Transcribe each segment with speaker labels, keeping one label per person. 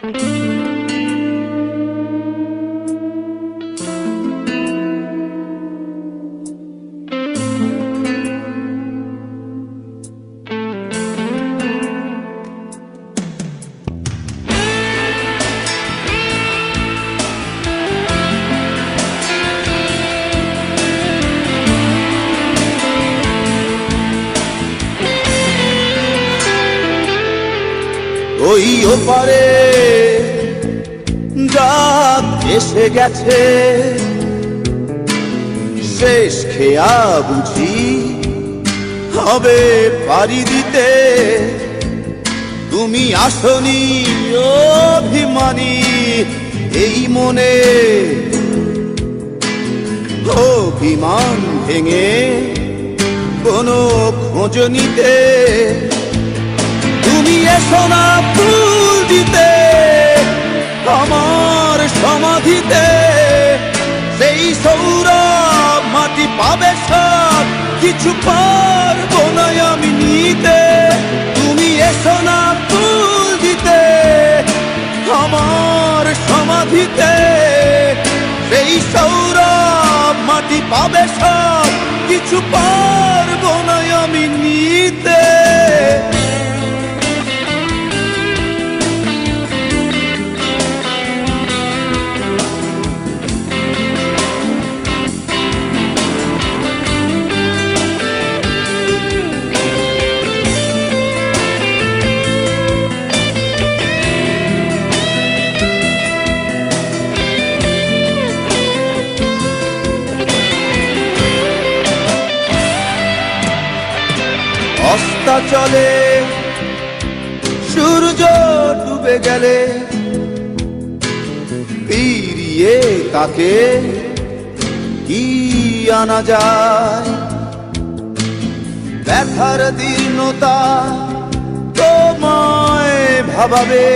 Speaker 1: thank you ওই ওপারে রাত এসে গেছে। শেষ খেয়া বুঝি হবে পারি দিতে। তুমি আসনি অভিমানী, এই মনে অভিমান ভেঙে কোনো খোঁজ নিতে। তুমি এসো না ফুল দিতে আমার সমাধিতে। সেই সৌরভ মাটি পাবে সব, কিছু পারব না আমি নিতে। তুমি এসো না ফুল দিতে আমার সমাধিতে। সেই সৌরভ মাটি পাবে সব, কিছু পারব চলে সূর্য ডুবে গেলে ফিরিয়ে তাকে কি আনা যায়? ব্যথার দীর্ণতা তোমায় ভাবাবে।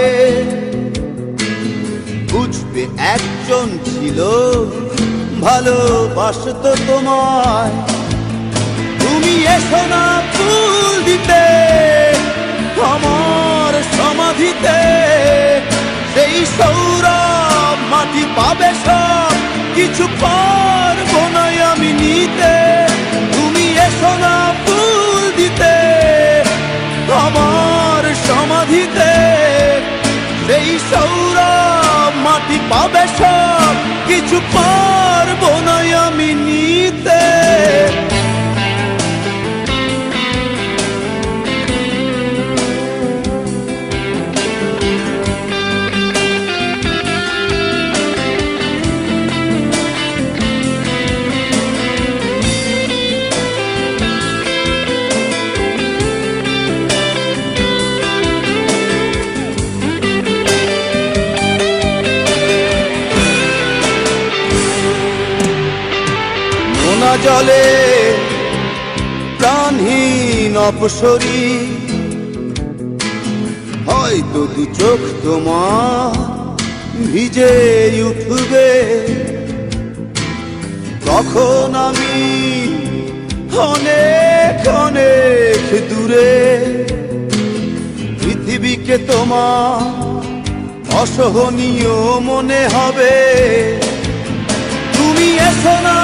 Speaker 1: বুঝবে একজন ছিল, ভালোবাসত তোমায়। তুমি এসো না ফুল দিতে আমার সমাধিতে, সেই সৌরভ মাটি পাবে সব, কিছু পারব না আমি নিতে। তুমি এসো না ফুল দিতে, আমার সমাধিতে, সেই সৌরভ মাটি পাবে সব, কিছু পারব না আমি নিতে। জলে প্রাণহীন অপসরী। হয়তো দু চোখ তোমার ভিজে উঠবে। তখন আমি অনেক অনেক দূরে পৃথিবীকে তোমার অসহনীয় মনে হবে। তুমি এসো না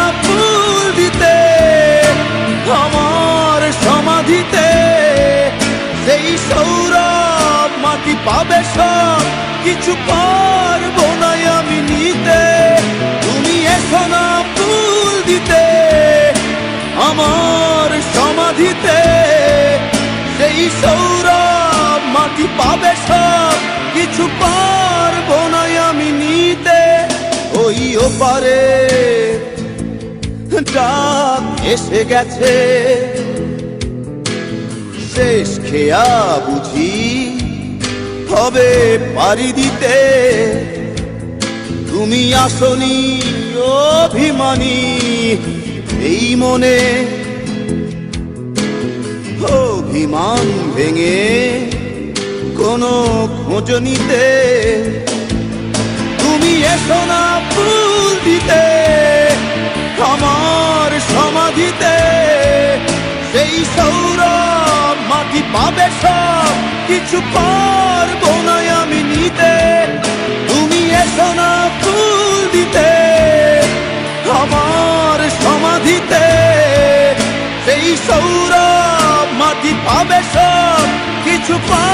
Speaker 1: সৌরভ, মাটি পাবে সব, কিছু পারব না আমি নিতে। তুমি এসো না ফুল দিতে, আমার সমাধিতে। সেই সৌরভ, মাটি পাবে সব, কিছু পারব না আমি নিতে। ওই ওপারে ডাক এসে গেছে। শেষ খেয়া বুঝি। হবে পারি দিতে। তুমি আসনি অভিমানী এই মনে। অভিমান ভেঙে কোনো খোঁজ নিতে। তুমি এসো না ফুল দিতে। কিছু পারব না আমি নিতে। তুমি এসো না ফুল দিতে, আমার সমাধিতে। সেই সৌরভ মাটি পাবে সব কিছু পা